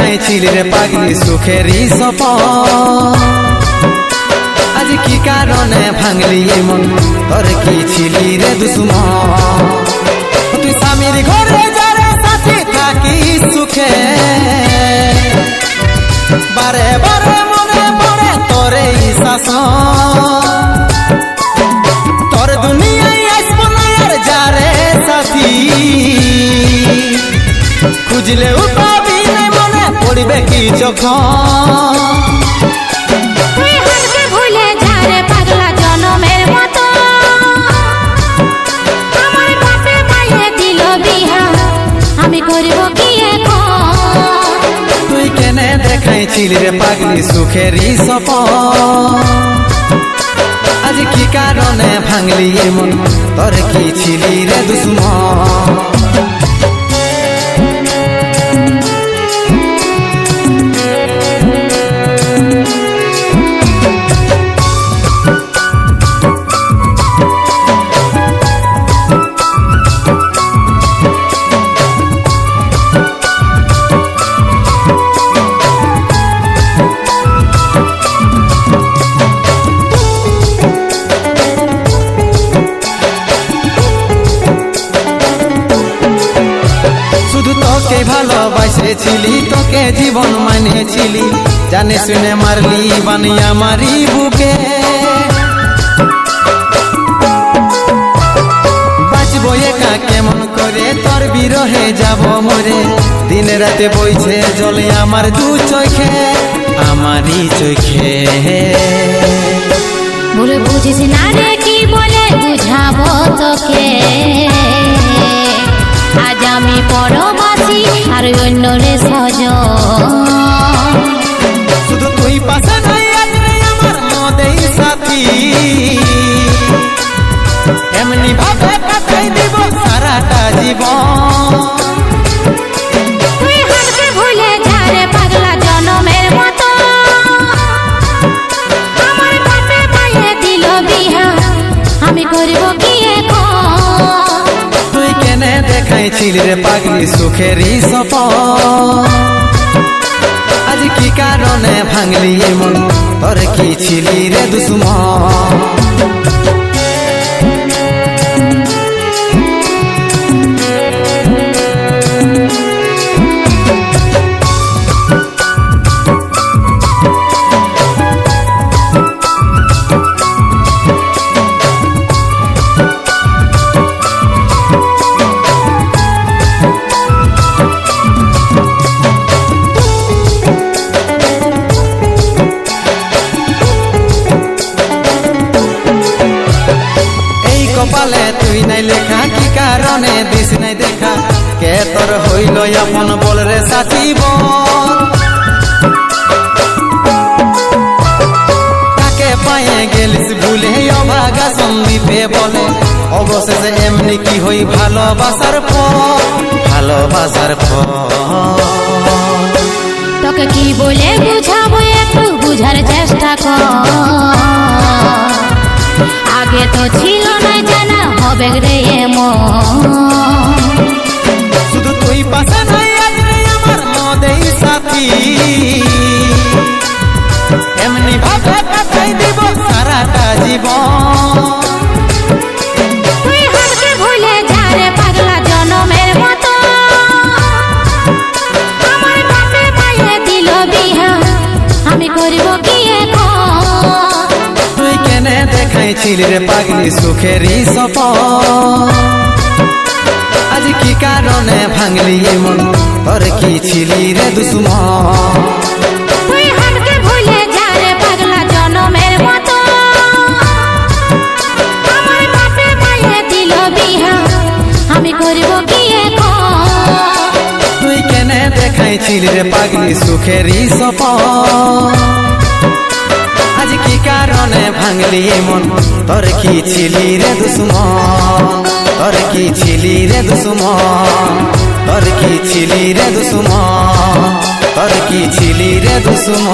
দেখাইছিল রে পাগলি সুখেরই সপ আজ কি কারণে ভাঙলি এ মন তোর কি ছিলি রে দুশ্মন? এখন? তুই কেনে দেখাইছিল রে পাগলি সুখেরই সপন আজ কি কারণে ভাঙলি এ মন তোর কি ছিলি রে দুশ্মন? ভালোবাসেছিলি তোকে জীবন মানেছিলি জানে শুনে মারলি বানিয়া মারি বুকে। বাঁচবো একা কেমন করে? তোর বিরহে যাব মরে। দিনে রাতে বইছে জলে আমার দু চোখে, আমারই চোখে। বুঝিস না রে, কি বলে? তুই কেনে দেখাইছিল রে পাগলি সুখেরই সপ আজ কি কারণে ভাঙলি এমন? তোর কি ছিলি রে দুশ্মন? কপালে তুই নাই লেখা, কি কারণে দিস নাই দেখা? কে তোর হইল আপন বল রে সাথী বল? তাকে পায়ে গেলিস ভুলে অভাগা সন্দীপে বলে? অবশেষে এমনি কি হই ভালোবাসার ফল ভালোবাসার ফল তোকে কি বলে বুঝাবো একটু বুঝার চেষ্টা কর। আগে তো ছিল জানা এমন। দেখাইছিল রে পাগলি সুখেরই সপন আজ কি কারণে ভাঙলি মন? তোর কি ছিলি রে দুশ্মন? তুই কেনে দেখাইছিল রে পাগলি সুখেরই সপন কারণে ভাঙলি মন। তোর কি ছিলি রে দুশ্মন? তোর কি ছিলি রে দুশ্মন? তোর কি ছিলি রে দুশ্মন? তোর কি ছিলি রে দুশ্মন?